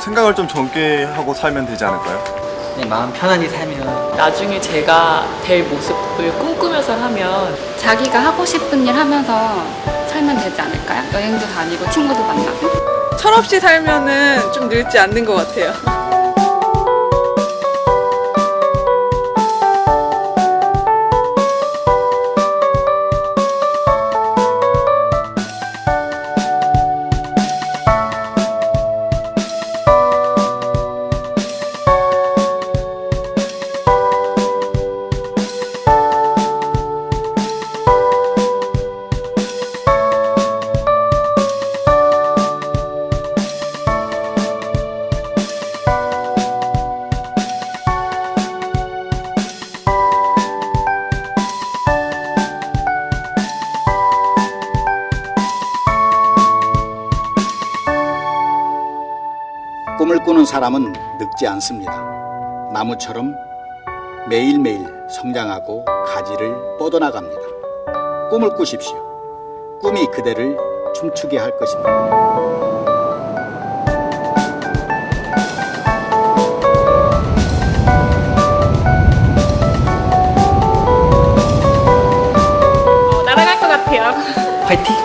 생각을 좀 젊게 하고 살면 되지 않을까요? 그냥 마음 편안히 살면 나중에 제가 될 모습을 꿈꾸면서 하면 자기가 하고 싶은 일 하면서 살면 되지 않을까요? 여행도 다니고 친구도 만나고. 철없이 살면은 좀 늙지 않는 것 같아요. 꿈을 꾸는 사람은 늙지 않습니다. 나무처럼 매일매일 성장하고 가지를 뻗어나갑니다. 꿈을 꾸십시오. 꿈이 그대를 춤추게 할 것입니다. 어, 날아갈 것 같아요. 파이팅!